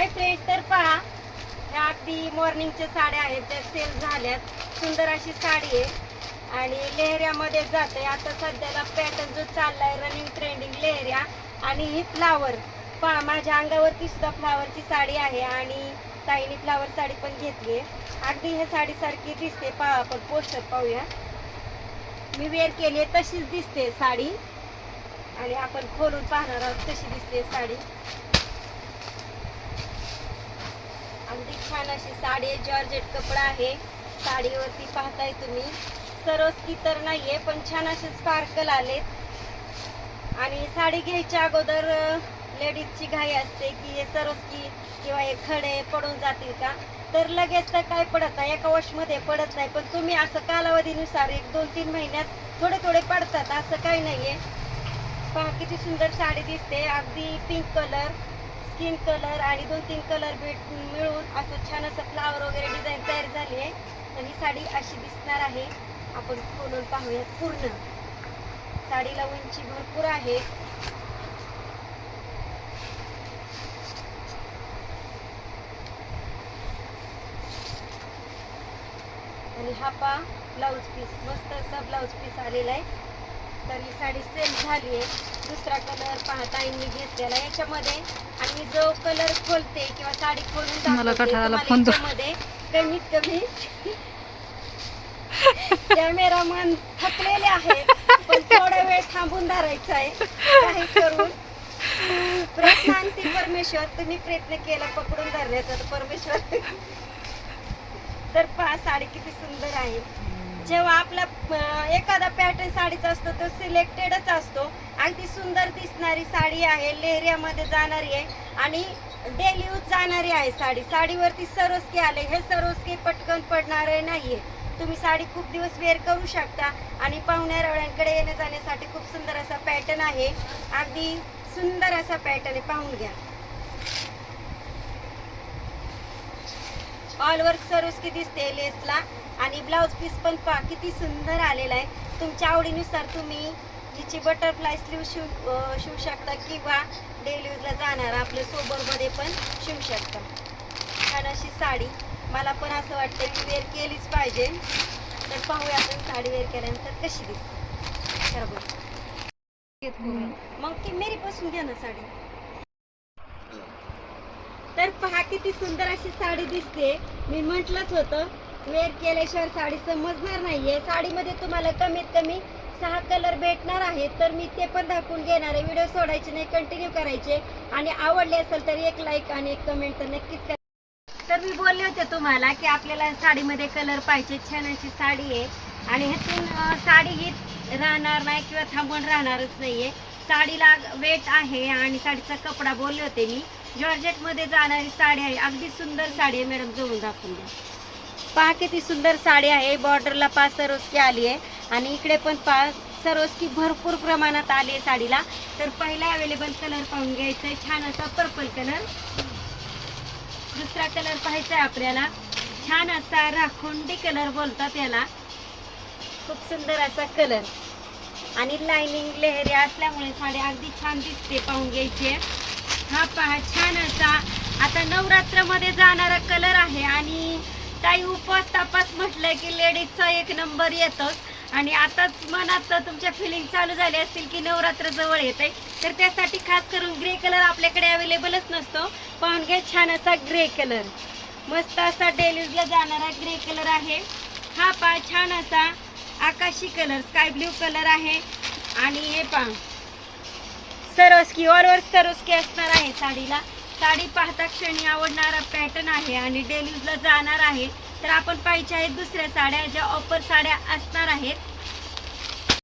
हाय fresh तर पहा ह्या अगदी मॉर्निंगच्या साड्या आहेत त्या सेल झाल्यात. सुंदर अशी साडी आहे. आणि लेहऱ्यामध्ये जाते आता सध्याला पॅटर्न जो चाललाय रनिंग ट्रेंडिंग लेहऱ्या आणि ही फ्लावर पहा माझ्या अंगावरती सुद्धा फ्लावरची साडी आहे आणि ताईने फ्लावर साडी पण घेतली आहे. अगदी ह्या साडीसारखी दिसते. पहा आपण पोस्टर पाहूया. मी वेअर केली आहे तशीच दिसते साडी. आणि आपण खोलून पाहणार आहोत तशी दिसते साडी. अगदी छान अशी साडी आहे जॉर्जेट कपडा आहे. साडीवरती पाहताय तुम्ही. सरोस्की तर नाहीये पण छान असे स्पार्कल आलेत. आणि साडी घ्यायच्या अगोदर लेडीजची घाई असते की हे सरोस्की किंवा हे खडे पडून जातील का? तर लगेच तर काय पडत नाही एका वॉशमध्ये पडत नाही. पण तुम्ही असं कालावधीनुसार एक दोन तीन महिन्यात थोडे थोडे पडतात असं काही नाहीये. पहा किती सुंदर साडी दिसते. अगदी पिंक कलर तीन कलर आणि दोन तीन कलर भेट मिळून असं छान असं फ्लावर वगैरे डिझाईन तयार झाली आहे. आणि ही साडी अशी दिसणार आहे. आपण खोलून पाहूयात पूर्ण. साडीला उंची भरपूर आहे. आणि हा पा ब्लाऊज पीस मस्त असा ब्लाऊज पीस आलेला आहे. तर ही साडी सेल झाली आहे दुसरा कलर पाहता मी घेतलेला आहे. याच्यामध्ये आणि जो कलर खोलते किंवा साडी खोलून मला दाखवते, कठाळाला तुम्हाला फोन दो. याच्यामध्ये कमीत कमी कॅमेरामन थकलेले आहेत पण थोडा वेळ थांबून धरायचा आहे काही करून प्रश्न आणती परमेश्वर तुम्ही प्रयत्न केला पकडून धरण्याचा तर परमेश्वर तर पहा साडी किती सुंदर आहे जेव्हा आपला एखादा पॅटर्न साडीचा असतो तो सिलेक्टेडच असतो. अगदी सुंदर दिसणारी साडी आहे लेहऱ्यामध्ये जाणारी आहे आणि डेली यूज जाणारी आहे साडी. साडीवरती सरोस्के आले हे सरोस्के पटकन पडणारे आहे तुम्ही साडी खूप दिवस वेअर करू शकता आणि पाहुण्या रवळ्यांकडे येण्या जाण्यासाठी खूप सुंदर असा पॅटर्न आहे. अगदी सुंदर असा पॅटर्न आहे. पाहून घ्या. ऑल वर्क सरोस्की दिसते लेसला आणि ब्लाऊज पीस पण पहा किती सुंदर आलेला आहे. तुमच्या आवडीनुसार तुम्ही हिची बटरफ्लाय स्लीव शिव शिवू शकता किंवा डेली यूजला जाणार आपल्या सोबरमध्ये पण शिवू शकता. छान अशी साडी. मला पण असं वाटतं की वेअर केलीच पाहिजे. तर पाहूया आपण साडी वेअर केल्यानंतर कशी दिसते. खरं बघ मग ती मेरी पासून घ्या ना साडी तर पहा किती सुंदर अशी साडी दिसते. मी म्हटलंच होतं वेअर केल्याशिवाय साडी समजणार नाहीये. साडीमध्ये तुम्हाला कमीत कमी सहा कलर भेटणार आहेत. तर मी ते पण दाखवून घेणार आहे. व्हिडिओ सोडायचे नाही कंटिन्यू करायचे. आणि आवडले असेल तर एक लाईक आणि एक कमेंट तर नक्कीच करा. तर मी बोलले होते तुम्हाला की आपल्याला साडीमध्ये कलर पाहिजे. छान अशी साडी आहे. आणि ह्यातून साडी ही राहणार नाही किंवा थांबून राहणारच नाहीये. साडीला वेट आहे आणि साडीचा कपडा बोलले होते मी. जॉर्जेटमध्ये जाणारी साडी आहे. अगदी सुंदर साडी आहे. मॅडम जवळून दाखवून द्या. पहा किती सुंदर साडी आहे. बॉर्डरला पा सरोस्की आली आहे. आणि इकडे पण पा सरोस्की भरपूर प्रमाणात आली आहे साडीला. तर पहिला अवेलेबल कलर पाहून घ्यायचा आहे. छान असा पर्पल कलर दुसरा कलर पाहायचा आहे आपल्याला. छान असा राखोंडी कलर बोलतात याला. खूप सुंदर असा कलर आणि लाइनिंग लेहरी असल्यामुळे साडी अगदी छान दिसते पाहून घ्यायची आहे. हा पहा छान असा. आता नवरात्रमध्ये जाणारा कलर आहे आणि ताई उपवास तापास म्हटलं की लेडीजचा एक नंबर येतोच. आणि आताच मनात तुमच्या फिलिंग चालू झाली असतील की नवरात्र जवळ येत आहे तर त्यासाठी खास करून ग्रे कलर आपल्याकडे अवेलेबलच नसतो. पाहून घ्या छान असा ग्रे कलर मस्त असा डेलीजला जाणारा ग्रे कलर आहे. हा पहा छान असा आकाशी कलर स्काय ब्ल्यू कलर आहे. आणि हे पहा. सरोस्की ऑलवर सरोस्की असणार आहे साडीला. साडी पाहता क्षणी आवडणारा पॅटर्न आहे आणि डेलीजला जाणार आहे. तर आपण पाहिजे आहेत दुसऱ्या साड्या ज्या ऑफर साड्या असणार आहेत.